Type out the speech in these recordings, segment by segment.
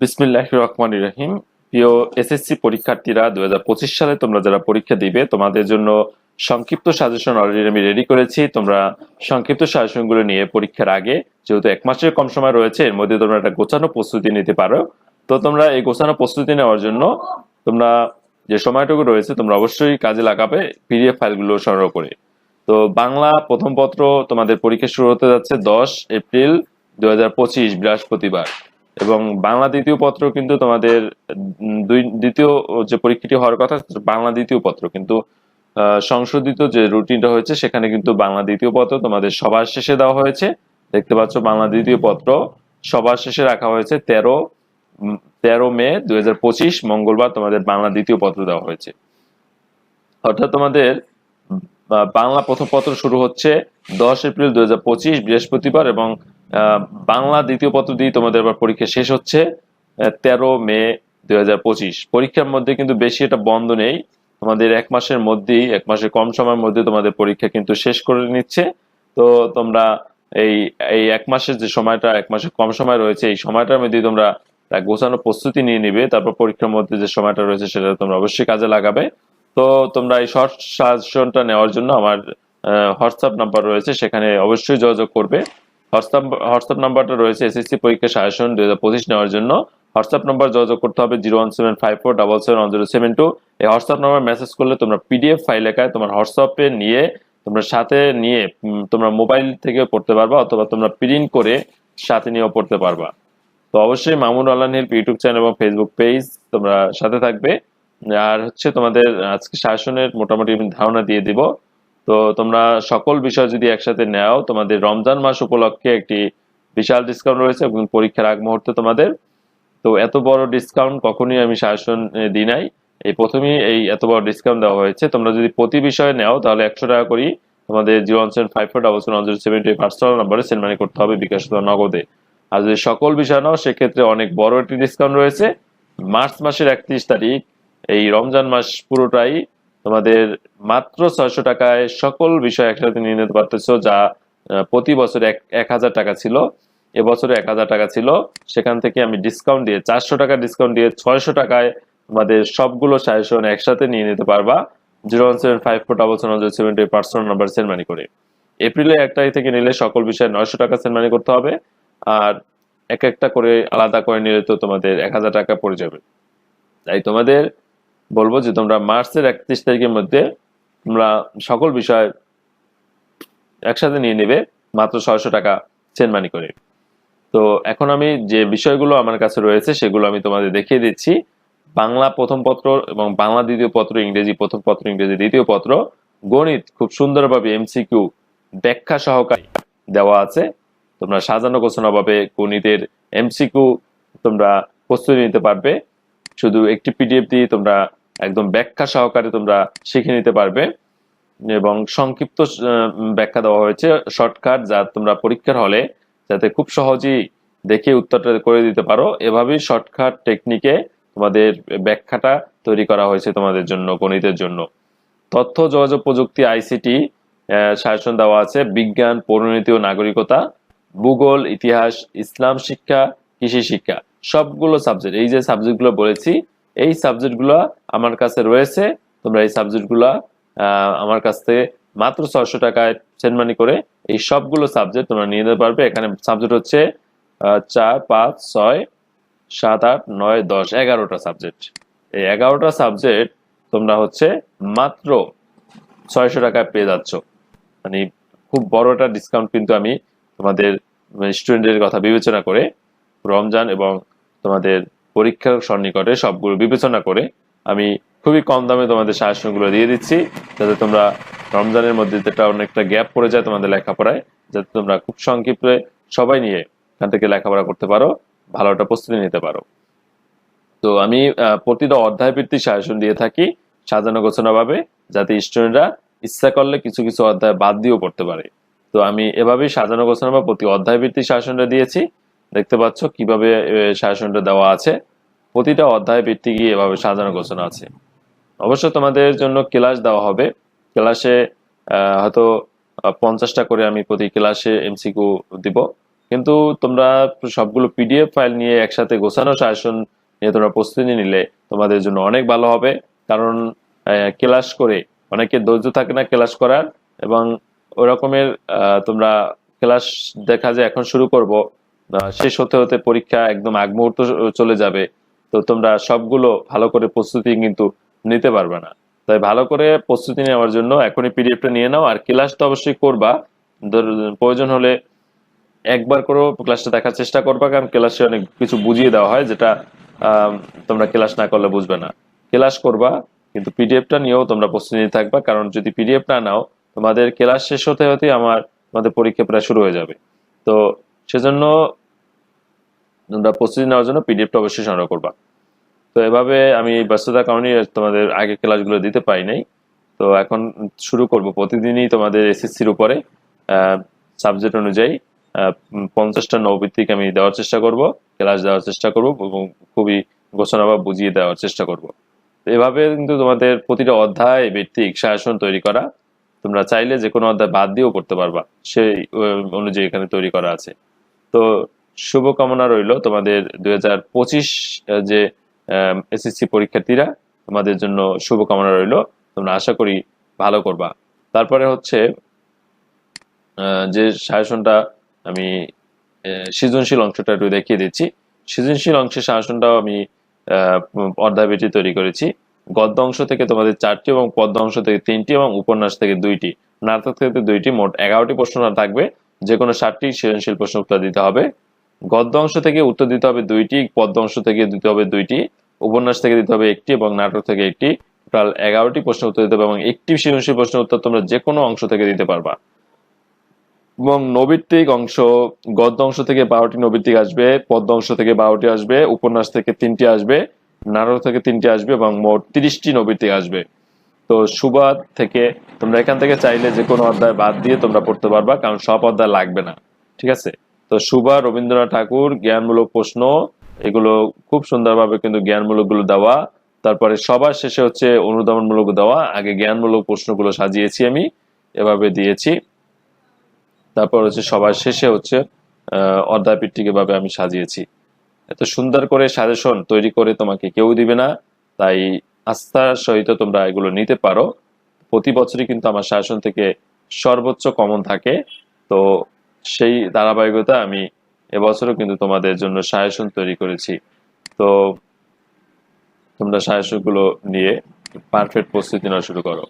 বিসমিল্লাহ রহমান রহিম। প্রিয় এসএসসি পরীক্ষার্থীরা দু সালে তোমরা যারা পরীক্ষা দিবে, তোমাদের জন্য সংক্ষিপ্ত সাজেশন অলরেডি আমি রেডি করেছি। তোমরা সংক্ষিপ্ত সাজেশনগুলো নিয়ে পরীক্ষার আগে, যেহেতু এক মাসের কম সময় রয়েছে, এর মধ্যে তোমরা একটা গোছানো প্রস্তুতি নিতে পারো। তো তোমরা এই গোছানো প্রস্তুতি নেওয়ার জন্য তোমরা যে সময়টুকু রয়েছে, তোমরা অবশ্যই কাজে লাগাবে পিডিএফ ফাইলগুলো সংগ্রহ করে। তো বাংলা প্রথম পত্র তোমাদের পরীক্ষা শুরু হতে যাচ্ছে দশ এপ্রিল দুই হাজার পঁচিশ, বৃহস্পতিবার। এবং বাংলা দ্বিতীয় পত্র কিন্তু তোমাদের দুই, দ্বিতীয় যে পরীক্ষাটি হওয়ার কথা বাংলা দ্বিতীয় পত্র। কিন্তু সংশোধিত যে রুটিনটা হয়েছে, সেখানে কিন্তু বাংলা দ্বিতীয় পত্র তোমাদের সবার শেষে দেওয়া হয়েছে। দেখতে পাচ্ছ, বাংলা দ্বিতীয় পত্র সবার শেষে রাখা হয়েছে তেরো তেরো মে দুই হাজার পঁচিশ, মঙ্গলবার তোমাদের বাংলা দ্বিতীয় পত্র দেওয়া হয়েছে। অর্থাৎ তোমাদের বাংলা প্রথম পত্র শুরু হচ্ছে দশ এপ্রিল দুই হাজার পঁচিশ, বৃহস্পতিবার এবং বাংলা দ্বিতীয় পত্র দিয়ে তোমাদের আবার পরীক্ষা শেষ হচ্ছে তেরো মে দুই পরীক্ষার মধ্যে কিন্তু বেশি এটা বন্ধ নেই। তোমাদের এক মাসের মধ্যেই, এক মাসের কম সময়ের মধ্যে তোমাদের পরীক্ষা কিন্তু শেষ করে নিচ্ছে। তো তোমরা এই এই এক মাসের যে সময়টা, এক মাসের কম সময় রয়েছে, এই সময়টার মধ্যে তোমরা এক গোছানো প্রস্তুতি নিয়ে নিবে। তারপর পরীক্ষার মধ্যে যে সময়টা রয়েছে, সেটা তোমরা অবশ্যই কাজে লাগাবে। তো তোমরা এই শর্ট সাজেশনটা নেওয়ার জন্য আমার হোয়াটসঅ্যাপ নাম্বার রয়েছে, সেখানে অবশ্যই যোগাযোগ করবে। হোয়াটসঅ্যাপ হোয়াটসঅ্যাপ নাম্বারটা রয়েছে এসএসসি পরীক্ষা সাজেশন দুই হাজার পঁচিশ নেওয়ার জন্য। হোয়াটসঅ্যাপ নাম্বার যোগাযোগ করতে হবে zero one seven five four double seven one zero seven two. এই হোয়াটসঅ্যাপ নাম্বার মেসেজ করলে তোমরা পিডিএফ ফাইল একায় তোমার হোয়াটসঅ্যাপে নিয়ে, তোমরা সাথে নিয়ে তোমরা মোবাইল থেকে পড়তে পারবা অথবা তোমরা প্রিন্ট করে সাথে নিয়েও পড়তে পারবা। তো অবশ্যই Mamun online help YouTube channel এবং ফেসবুক পেজ তোমরা সাথে থাকবে। আর হচ্ছে তোমাদের আজকে শাসনের মোটামুটি ধারণা দিয়ে দিব। তো তোমরা সকল বিষয় যদি একসাথে নেও, তোমাদের রমজান মাস উপলক্ষে একটি বিশাল ডিসকাউন্ট রয়েছে এবং পরীক্ষার আগ মুহূর্তে তোমাদের। তো এত বড় ডিসকাউন্ট কখনোই আমি শাসন দিই নাই। এই প্রথমেই এই এত বড় ডিসকাউন্ট দেওয়া হয়েছে। তোমরা যদি প্রতি বিষয়ে নেও, তাহলে একশো টাকা করি তোমাদের zero one seven five four double seven zero seven two personal নম্বরে সেন্ড মানি করতে হবে বিকাশ নগদে। আর যদি সকল বিষয় নাও, সেক্ষেত্রে অনেক বড় একটি ডিসকাউন্ট রয়েছে। মার্চ মাসের একত্রিশ তারিখ, এই রমজান মাস পুরোটাই তোমাদের মাত্র ছয়শো টাকায় সকল বিষয় একসাথে নিয়ে নিতে পারতেছো, যা প্রতি বছর এক এক হাজার টাকা ছিল। এবছরে এক হাজার টাকা ছিল। সেখান থেকে আমি ডিসকাউন্ট দিয়ে, চারশো টাকা ডিসকাউন্ট দিয়ে ছয়শো টাকায় তোমাদের সবগুলো সাজেশন একসাথে নিয়ে নিতে পারবা। Zero one seven five four double seven seven two personal number send money করে। এপ্রিলে এক তারিখ থেকে নিলে সকল বিষয়ে নয়শো টাকা সেন্ড মানি করতে হবে। আর এক একটা করে আলাদা করে নিলে তো তোমাদের এক হাজার টাকা পড়ে যাবে। তাই তোমাদের বলব যে তোমরা মার্চের একত্রিশ তারিখের মধ্যে তোমরা সকল বিষয় একসাথে নিয়ে নেবে, মাত্র ছয়শো টাকা সেন্ড মানি করে। তো এখন আমি যে বিষয়গুলো আমার কাছে রয়েছে সেগুলো আমি তোমাদের দেখিয়ে দিচ্ছি। বাংলা প্রথম পত্র এবং বাংলা দ্বিতীয় পত্র, ইংরেজি প্রথম পত্র, ইংরেজি দ্বিতীয় পত্র, গণিত খুব সুন্দরভাবে এমসিকিউ ব্যাখ্যা সহকারে দেওয়া আছে। তোমরা সাজানো গোছানো ভাবে গণিতের এমসিকিউ তোমরা প্রস্তুতি নিতে পারবে। শুধু একটি পিডিএফ দিয়ে তোমরা একদম ব্যাখ্যা সহকারে তোমরা শিখে নিতে পারবে। এবং সংক্ষিপ্ত ব্যাখ্যা দেওয়া হয়েছে শর্টকাট, যা তোমরা পরীক্ষার হলে যাতে খুব সহজেই দেখে উত্তরটা করে দিতে পারো। এভাবেই শর্টকাট টেকনিকে তোমাদের ব্যাখ্যাটা তৈরি করা হয়েছে তোমাদের জন্য, গণিতের জন্য। তথ্য, যোগাযোগ প্রযুক্তি, আইসিটি শাসন দেওয়া আছে। বিজ্ঞান, পরিণতি ও নাগরিকতা, ভূগোল, ইতিহাস, ইসলাম শিক্ষা, কৃষি শিক্ষা, সবগুলো সাবজেক্ট এই যে সাবজেক্টগুলো বলেছি এই সাবজেক্টগুলো আমার কাছে রয়েছে। তোমরা এই সাবজেক্টগুলো আমার কাছ থেকে মাত্র ছয়শো টাকায় সেন্ড মানি করে এই সবগুলো সাবজেক্ট তোমরা নিয়ে নিতে পারবে। এখানে সাবজেক্ট হচ্ছে চার, পাঁচ, ছয়, সাত, আট, নয়, দশ, এগারোটা সাবজেক্ট এই এগারোটা সাবজেক্ট তোমরা হচ্ছে মাত্র ছয়শো টাকায় পেয়ে যাচ্ছ। মানে খুব বড় একটা ডিসকাউন্ট কিন্তু আমি তোমাদের স্টুডেন্টের কথা বিবেচনা করে রমজান এবং তোমাদের পরীক্ষার সন্নিকটে সবগুলো বিবেচনা করে আমি খুবই কম দামে তোমাদের সাজেশনগুলো দিয়ে দিচ্ছি, যাতে তোমরা রমজানের মধ্যে যেটা অনেকটা গ্যাপ পড়ে যায় তোমাদের লেখাপড়ায়, যাতে তোমরা খুব সংক্ষিপ্তে সবাই নিয়ে এখান থেকে লেখাপড়া করতে পারো, ভালো প্রস্তুতি নিতে পারো। তো আমি প্রতিটা অধ্যায় ভিত্তিক সাজেশন দিয়ে থাকি সাজানো গোছানো ভাবে যাতে স্টুডেন্টরা ইচ্ছা করলে কিছু কিছু অধ্যায় বাদ দিয়েও পড়তে পারে। তো আমি এভাবেই সাজানো গোছানো বা প্রতি অধ্যায় ভিত্তিক শাসনটা দিয়েছি। দেখতে পাচ্ছ কীভাবে শাসনটা দেওয়া আছে। প্রতিটা অধ্যায় ভিত্তিক গিয়ে এভাবে সাজানো গোছানো আছে। অবশ্য তোমাদের জন্য ক্লাস দেওয়া হবে। ক্লাসে হয়তো পঞ্চাশটা করে আমি প্রতি ক্লাসে এমসিকিউ দিব। কিন্তু তোমরা সবগুলো পিডিএফ ফাইল নিয়ে একসাথে গোছানো সাজেশন নিয়ে তোমরা প্রস্তুতি নিলে তোমাদের জন্য অনেক ভালো হবে। কারণ ক্লাস করে অনেকে ধৈর্য থাকে না ক্লাস করার এবং ওই রকমের আহ, তোমরা ক্লাস দেখা যায় এখন শুরু করব শেষ হতে হতে পরীক্ষা একদম আগ মুহূর্ত চলে যাবে। তো তোমরা সবগুলো ভালো করে প্রস্তুতি কিন্তু নিতে পারবে না। তাই ভালো করে প্রস্তুতি নেওয়ার জন্য এখনই পিডিএফটা নিয়ে নাও, আর ক্লাস তো অবশ্যই করবা। প্রয়োজন হলে একবার করেও ক্লাসটা দেখার চেষ্টা করবা, কারণ ক্লাসে অনেক কিছু বুঝিয়ে দেওয়া হয় যেটা তোমরা ক্লাস না করলে বুঝবে না। ক্লাস করবা, কিন্তু পিডিএফটা নিয়েও তোমরা প্রস্তুতি নিয়ে থাকবা, কারণ যদি পিডিএফ না নাও, তোমাদের ক্লাস শেষ হতে হতে আমার আমাদের পরীক্ষা প্রায় শুরু হয়ে যাবে। তো সেজন্য তোমরা প্রস্তুতি নেওয়ার জন্য পিডিএফটা অবশ্যই সংগ্রহ করবা। তো এভাবে আমি ব্যস্ততার কারণে তোমাদের আগে ক্লাসগুলো দিতে পারি নাই। তো এখন শুরু করব। প্রতিদিনই তোমাদের এসএসসির উপরে সাবজেক্ট অনুযায়ী পঞ্চাশটা নৌভিত্তিক আমি দেওয়ার চেষ্টা করব ক্লাস দেওয়ার চেষ্টা করব এবং খুবই ঘোষণা বা বুঝিয়ে দেওয়ার চেষ্টা করব। এভাবে কিন্তু তোমাদের প্রতিটা অধ্যায়, ভিত্তিক, শাসন তৈরি করা, তোমরা চাইলে যে কোনো অধ্যায় বাদ দিয়েও করতে পারবা। সেই অনুযায়ী এখানে তৈরি করা আছে। তো শুভকামনা রইল তোমাদের দুই হাজার পঁচিশ যে এসএসসি পরীক্ষার্থীরা, তোমাদের জন্য শুভকামনা রইল। তোমরা আশা করি ভালো করবা। তারপরে হচ্ছে যে সাজেশনটা আমি সৃজনশীল অংশটা একটু দেখিয়ে দিচ্ছি। সৃজনশীল অংশের সাজেশনটাও আমি অধ্যায় তৈরি করেছি। গদ্য অংশ থেকে তোমাদের চারটি এবং পদ্য অংশ থেকে তিনটি এবং উপন্যাস থেকে দুইটি। নাটক থেকে দুইটি, মোট এগারোটি প্রশ্ন থাকবে। যে কোনো ষাটটি সৃজনশীল প্রশ্ন উত্তর দিতে হবে। গদ্য অংশ থেকে উত্তর দিতে হবে দুইটি, পদ্য অংশ থেকে দিতে হবে দুইটি, উপন্যাস থেকে দিতে হবে একটি এবং নাটক থেকে একটি। টোটাল এগারোটি প্রশ্ন উত্তর দিতে হবে এবং একটি সৃজনশীল প্রশ্নের উত্তর তোমরা যে কোনো অংশ থেকে দিতে পারবা। এবং নৈবিত্তিক অংশ, গদ্য অংশ থেকে বারোটি নৈবিত্তিক আসবে পদ্ম অংশ থেকে বারোটি আসবে, উপন্যাস থেকে তিনটি আসবে, নাটক থেকে তিনটি আসবে এবং মোট তিরিশটি নৈবিত্তিক আসবে। তো সুবাদ থেকে তোমরা এখান থেকে চাইলে যে কোনো অধ্যায় বাদ দিয়ে তোমরা পড়তে পারবা, কারণ সব অধ্যায় লাগবে না। ঠিক আছে? তো সুবা, রবীন্দ্রনাথ ঠাকুর, জ্ঞানমূলক প্রশ্ন, এগুলো খুব সুন্দরভাবে কিন্তু জ্ঞানমূলকগুলো দেওয়া। তারপরে সবার শেষে হচ্ছে অনুদানমূলক দেওয়া। আগে জ্ঞানমূলক প্রশ্নগুলো সাজিয়েছি আমি, এভাবে দিয়েছি। তারপর হচ্ছে সবার শেষে হচ্ছে অধ্যায় এভাবে আমি সাজিয়েছি। এত সুন্দর করে সাজেশন তৈরি করে তোমাকে কেউ দিবে না, তাই আস্থার সহিত তোমরা এগুলো নিতে পারো। প্রতি বছরই কিন্তু আমার সাজেশন থেকে সর্বোচ্চ কমন থাকে। তো সেই ধারাবাহিকতা আমি এবছরও কিন্তু তোমাদের জন্য সাজেশন তৈরি করেছি। তো তোমরা সাজেশনগুলো নিয়ে পারফেক্ট প্রস্তুতি নেওয়া শুরু করো।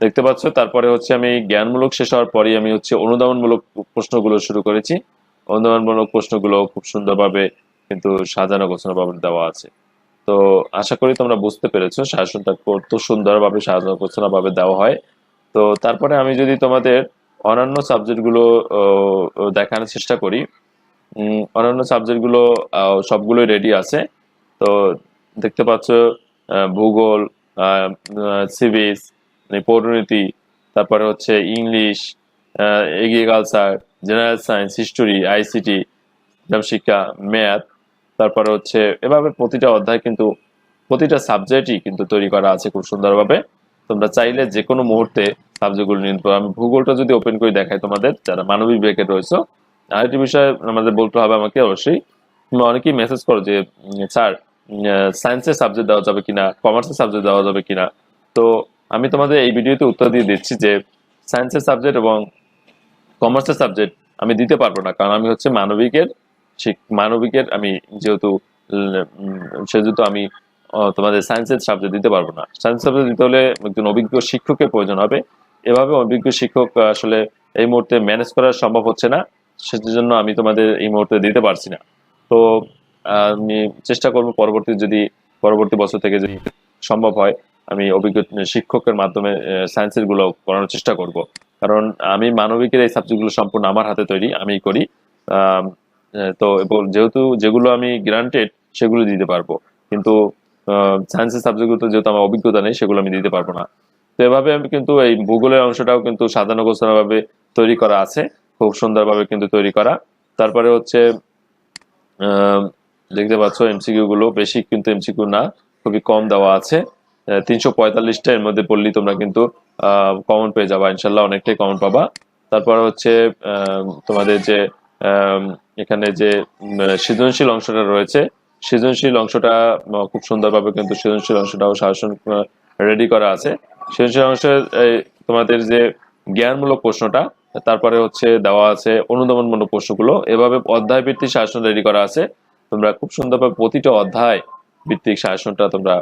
দেখতে পাচ্ছ, তারপরে হচ্ছে আমি জ্ঞানমূলক শেষ হওয়ার পরেই আমি হচ্ছে অনুদানমূলক প্রশ্নগুলো শুরু করেছি। অনুদানমূলক প্রশ্নগুলো খুব সুন্দরভাবে কিন্তু সাজানো গোছানো ভাবে দেওয়া আছে। তো আশা করি তোমরা বুঝতে পেরেছ শাসনটা কত সুন্দরভাবে সাজানো গোছানো ভাবে দেওয়া হয়। তো তারপরে আমি যদি তোমাদের অন্যান্য সাবজেক্টগুলো দেখানোর চেষ্টা করি। অন্যান্য সাবজেক্টগুলো সবগুলোই রেডি আছে। তো দেখতে পাচ্ছ ভূগোল সিভিক্স পৌরনীতি, তারপরে হচ্ছে English agriculture general science history ICT শিক্ষা ম্যাথ তারপরে হচ্ছে, এভাবে প্রতিটা অধ্যায় কিন্তু, প্রতিটা সাবজেক্টই কিন্তু তৈরি করা আছে খুব সুন্দরভাবে। তোমরা চাইলে যে কোনো মুহূর্তে সাবজেক্টগুলো নিতে আমি ভূগোলটা যদি ওপেন করে দেখাই তোমাদের, যারা মানবিক বিভাগে রয়েছে, আরেকটি বিষয় আমাদের বলতে হবে আমাকে অবশ্যই। তোমরা অনেকেই মেসেজ করো যে স্যার সায়েন্সের সাবজেক্ট দেওয়া যাবে কিনা কমার্সের সাবজেক্ট দেওয়া যাবে কিনা। তো আমি তোমাদের এই ভিডিওতে উত্তর দিয়ে দিচ্ছি যে সায়েন্সের সাবজেক্ট এবং কমার্সের সাবজেক্ট আমি দিতে পারব না, কারণ আমি হচ্ছে মানবিকের মানবিকের আমি যেহেতু সেহেতু আমি তোমাদের সায়েন্সের সাবজেক্ট দিতে পারব না। সায়েন্স সাবজেক্ট দিতে হলে একজন অভিজ্ঞ শিক্ষকের প্রয়োজন হবে। এভাবে অভিজ্ঞ শিক্ষক আসলে এই মুহূর্তে ম্যানেজ করা সম্ভব হচ্ছে না। সেজন্য আমি তোমাদের এই মুহূর্তে দিতে পারছি না। তো আমি চেষ্টা করব পরবর্তী যদি, পরবর্তী বছর থেকে যদি সম্ভব হয়, আমি অভিজ্ঞ শিক্ষকের মাধ্যমে সায়েন্সেরগুলো করানোর চেষ্টা করব। কারণ আমি মানবিকের এই সাবজেক্টগুলো সম্পূর্ণ আমার হাতে তৈরি আমি করি। তো যেহেতু যেগুলো আমি গ্রান্টেড সেগুলো দিতে পারব। কিন্তু সায়েন্সের সাবজেক্টগুলো যেহেতু আমার অভিজ্ঞতা নেই, সেগুলো আমি দিতে পারব না। তো এভাবে আমি কিন্তু এই ভূগোলের অংশটাও কিন্তু সাধারণ গোছানো ভাবে তৈরি করা আছে, খুব সুন্দরভাবে কিন্তু তৈরি করা। তারপরে হচ্ছে দেখতে পাচ্ছ এমসিকিউ গুলো বেশি কিন্তু এমসিকিউ না, খুবই কম দেওয়া আছে। তিনশো পঁয়তাল্লিশটা এর মধ্যে পড়লেই তোমরা কিন্তু কমন পেয়ে যাবা ইনশাল্লাহ অনেকটাই কমন পাবা। তারপর হচ্ছে তোমাদের যে এখানে যে সৃজনশীল অংশটা রয়েছে সৃজনশীল অংশটা খুব সুন্দরভাবে কিন্তু সৃজনশীল অংশটাও শাসন রেডি করা আছে। সৃজনশীল অংশে তোমাদের যে জ্ঞানমূলক প্রশ্নটা, তারপরে হচ্ছে দেওয়া আছে অনুদমনমূলক প্রশ্নগুলো। এভাবে অধ্যায় ভিত্তিক শাসন রেডি করা আছে। তোমরা খুব সুন্দরভাবে প্রতিটা অধ্যায় ভিত্তিক শাসনটা তোমরা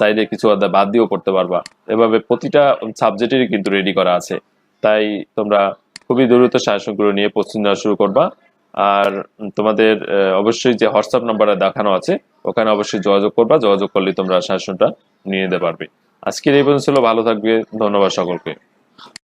চাইলে কিছু অধ্যায় বাদ দিয়েও পড়তে পারবা। এভাবে প্রতিটা সাবজেক্টেরই কিন্তু রেডি করা আছে। তাই তোমরা খুবই দ্রুত শাসনগুলো নিয়ে প্রস্তুতি নেওয়া শুরু করবা। আর তোমাদের অবশ্যই যে হোয়াটসঅ্যাপ নাম্বারে দেখানো আছে, ওখানে অবশ্যই যোগাযোগ করবা, যোগাযোগ করলে তোমরা শাসনটা নিয়ে নিতে পারবে। আজকের এই পর্যন্ত ছিল, ভালো থাকবে, ধন্যবাদ সকলকে।